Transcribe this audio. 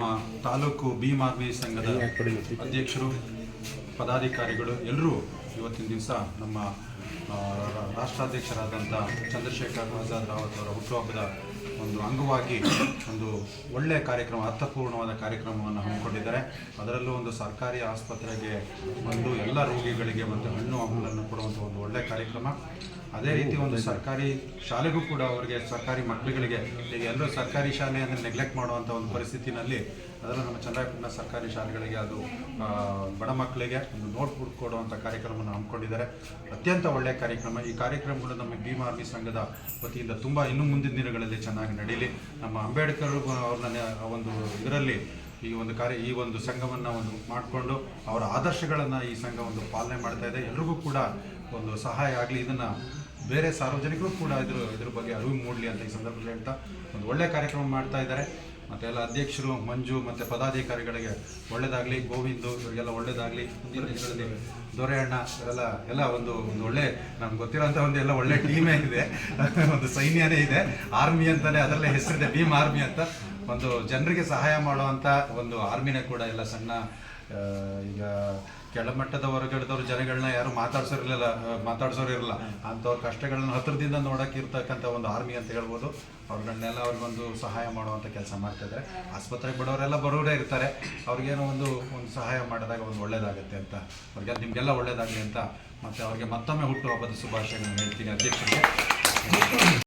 ನಮ್ಮ ತಾಲೂಕು ಆರ್ಮಿ ಸಂಘದ ಅಧ್ಯಕ್ಷರು, ಪದಾಧಿಕಾರಿಗಳು ಎಲ್ಲರೂ ಇವತ್ತಿನ ದಿವಸ ನಮ್ಮ ರಾಷ್ಟ್ರಾಧ್ಯಕ್ಷರಾದಂಥ ಚಂದ್ರಶೇಖರ್ ಆಜಾದ್ ರಾವತ್ ಅವರ ಹುಟ್ಟುಹಬ್ಬದ ಒಂದು ಅಂಗವಾಗಿ ಒಂದು ಒಳ್ಳೆಯ ಕಾರ್ಯಕ್ರಮ, ಅರ್ಥಪೂರ್ಣವಾದ ಕಾರ್ಯಕ್ರಮವನ್ನು ಹಮ್ಮಿಕೊಂಡಿದ್ದಾರೆ. ಅದರಲ್ಲೂ ಒಂದು ಸರ್ಕಾರಿ ಆಸ್ಪತ್ರೆಗೆ ಬಂದು ಎಲ್ಲ ರೋಗಿಗಳಿಗೆ ಮತ್ತು ಹಣ್ಣು, ಹಂಪಲನ್ನು ಒಳ್ಳೆಯ ಕಾರ್ಯಕ್ರಮ. ಅದೇ ರೀತಿ ಒಂದು ಸರ್ಕಾರಿ ಶಾಲೆಗೂ ಕೂಡ ಅವರಿಗೆ ಸರ್ಕಾರಿ ಮಕ್ಕಳುಗಳಿಗೆ ಈಗ ಎಲ್ಲರೂ ಸರ್ಕಾರಿ ಶಾಲೆ ಅಂದರೆ ನೆಗ್ಲೆಕ್ಟ್ ಮಾಡುವಂಥ ಒಂದು ಪರಿಸ್ಥಿತಿನಲ್ಲಿ ಅದರಲ್ಲೂ ನಮ್ಮ ಚಂದ್ರಾಯಪಟ್ಟಣ ಸರ್ಕಾರಿ ಶಾಲೆಗಳಿಗೆ ಅದು ಬಡ ಮಕ್ಕಳಿಗೆ ಒಂದು ನೋಟ್ ಬುಕ್ ಕೊಡುವಂಥ ಕಾರ್ಯಕ್ರಮವನ್ನು ಹಮ್ಮಿಕೊಂಡಿದ್ದಾರೆ. ಅತ್ಯಂತ ಒಳ್ಳೆಯ ಕಾರ್ಯಕ್ರಮ. ಈ ಕಾರ್ಯಕ್ರಮಗಳು ನಮ್ಮ ಭೀಮ ಆರ್ಮಿ ಸಂಘದ ವತಿಯಿಂದ ತುಂಬ ಇನ್ನು ಮುಂದಿನ ದಿನಗಳಲ್ಲಿ ಚೆನ್ನಾಗಿ ನಡೀಲಿ. ನಮ್ಮ ಅಂಬೇಡ್ಕರ್ ಅವ್ರನ್ನ ಒಂದು ಇದರಲ್ಲಿ ಈ ಒಂದು ಕಾರ್ಯ, ಈ ಒಂದು ಸಂಘವನ್ನು ಒಂದು ಮಾಡಿಕೊಂಡು ಅವರ ಆದರ್ಶಗಳನ್ನು ಈ ಸಂಘ ಒಂದು ಪಾಲನೆ ಮಾಡ್ತಾ ಇದೆ. ಎಲ್ರಿಗೂ ಕೂಡ ಒಂದು ಸಹಾಯ ಆಗಲಿ. ಇದನ್ನು ಬೇರೆ ಸಾರ್ವಜನಿಕರು ಕೂಡ ಇದ್ರ ಇದ್ರ ಬಗ್ಗೆ ಅರಿವು ಮೂಡಲಿ ಅಂತ ಈ ಸಂದರ್ಭದಲ್ಲಿ ಹೇಳ್ತಾ ಒಂದು ಒಳ್ಳೆಯ ಕಾರ್ಯಕ್ರಮ ಮಾಡ್ತಾ ಇದ್ದಾರೆ. ಮತ್ತೆ ಎಲ್ಲ ಅಧ್ಯಕ್ಷರು, ಮಂಜು ಮತ್ತು ಪದಾಧಿಕಾರಿಗಳಿಗೆ ಒಳ್ಳೇದಾಗಲಿ, ಗೋವಿಂದು ಇವರಿಗೆಲ್ಲ ಒಳ್ಳೇದಾಗಲಿ, ಮುಂದಿನ ದಿನಗಳಲ್ಲಿ ದೊರೆಯಣ್ಣ ಇವರೆಲ್ಲ, ಎಲ್ಲ ಒಂದು ಒಂದು ಒಳ್ಳೆ, ನಮ್ಗೆ ಗೊತ್ತಿರೋಂಥ ಒಂದು ಎಲ್ಲ ಒಳ್ಳೆ ಟೀಮೇ ಇದೆ. ಒಂದು ಸೈನ್ಯನೇ ಇದೆ. ಆರ್ಮಿ ಅಂತಲೇ ಅದರಲ್ಲೇ ಹೆಸರಿದೆ, ಭೀಮ್ ಆರ್ಮಿ ಅಂತ. ಒಂದು ಜನರಿಗೆ ಸಹಾಯ ಮಾಡುವಂಥ ಒಂದು ಆರ್ಮಿನೇ ಕೂಡ ಎಲ್ಲ ಸಣ್ಣ ಈಗ ಕೆಳಮಟ್ಟದ ಹೊರಗಡೆದವ್ರು ಜನಗಳನ್ನ ಯಾರು ಮಾತಾಡ್ಸೋರಿರಲಿಲ್ಲ ಮಾತಾಡ್ಸೋರು ಇರಲ್ಲ ಅಂಥವ್ರ ಕಷ್ಟಗಳನ್ನ ಹತ್ರದಿಂದ ನೋಡಕ್ಕೆ ಇರ್ತಕ್ಕಂಥ ಒಂದು ಆರ್ಮಿ ಅಂತ ಹೇಳ್ಬೋದು. ಅವ್ರುಗಳನ್ನೆಲ್ಲ ಅವ್ರಿಗೊಂದು ಸಹಾಯ ಮಾಡುವಂಥ ಕೆಲಸ ಮಾಡ್ತಿದ್ದಾರೆ ಆಸ್ಪತ್ರೆಗೆ ಬಡವರೆಲ್ಲ ಬರೋರೇ ಇರ್ತಾರೆ. ಅವ್ರಿಗೇನೋ ಒಂದು ಒಂದು ಸಹಾಯ ಮಾಡಿದಾಗ ಒಂದು ಒಳ್ಳೇದಾಗುತ್ತೆ ಅಂತ. ಅವ್ರಿಗೆ ನಿಮಗೆಲ್ಲ ಒಳ್ಳೇದಾಗಲಿ ಅಂತ ಮತ್ತು ಅವ್ರಿಗೆ ಮತ್ತೊಮ್ಮೆ ಹುಟ್ಟುಹಬ್ಬದ ಶುಭಾಶಯಗಳನ್ನು ಹೇಳ್ತೀನಿ ಅಧ್ಯಕ್ಷರಿಗೆ.